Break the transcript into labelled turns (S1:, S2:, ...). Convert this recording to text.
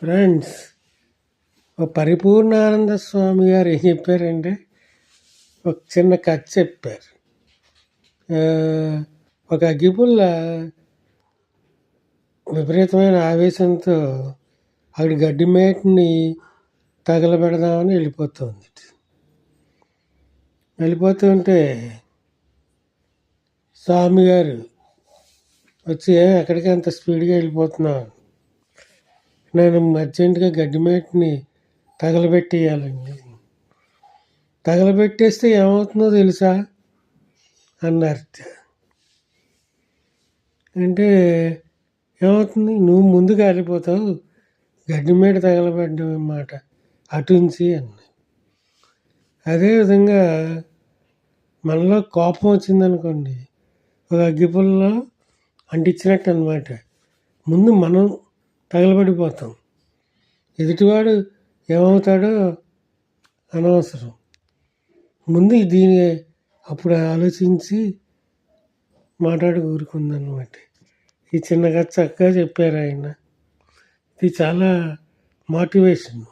S1: Friends ఓ పరిపూర్ణానంద స్వామి గారు ఏం చెప్పారంటే ఒక చిన్న కథ చెప్పారు. ఒక అగ్గిపుల్ల విపరీతమైన ఆవేశంతో అక్కడ గడ్డి మేటని తగలబెడదామని వెళ్ళిపోతుంది. వెళ్ళిపోతుంటే స్వామి గారు వచ్చి ఎక్కడికి అంత స్పీడ్గా వెళ్ళిపోతున్నాను నేను అర్జెంటుగా గడ్డి మేటని తగలబెట్టేయాలండి. తగలబెట్టేస్తే ఏమవుతుందో తెలుసా? అన్నారు. అంటే ఏమవుతుంది? నువ్వు ముందు కాలిపోతావు గడ్డి మీద తగలబడ్డం అన్నమాట. అటుంచి అన్న అదేవిధంగా మనలో కోపం వచ్చిందనుకోండి ఒక అగ్గిపుల్లలో అంటించినట్టు అనమాట ముందు మనం తగలబడిపోతాం. ఎదుటివాడు ఏమవుతాడో అనవసరం. ముందు దీని అప్పుడు ఆలోచించి మాట్లాడి ఊరుకుందన్నమాట. ఈ చిన్న కథ చక్కగా చెప్పారు ఆయన. ఇది చాలా మోటివేషన్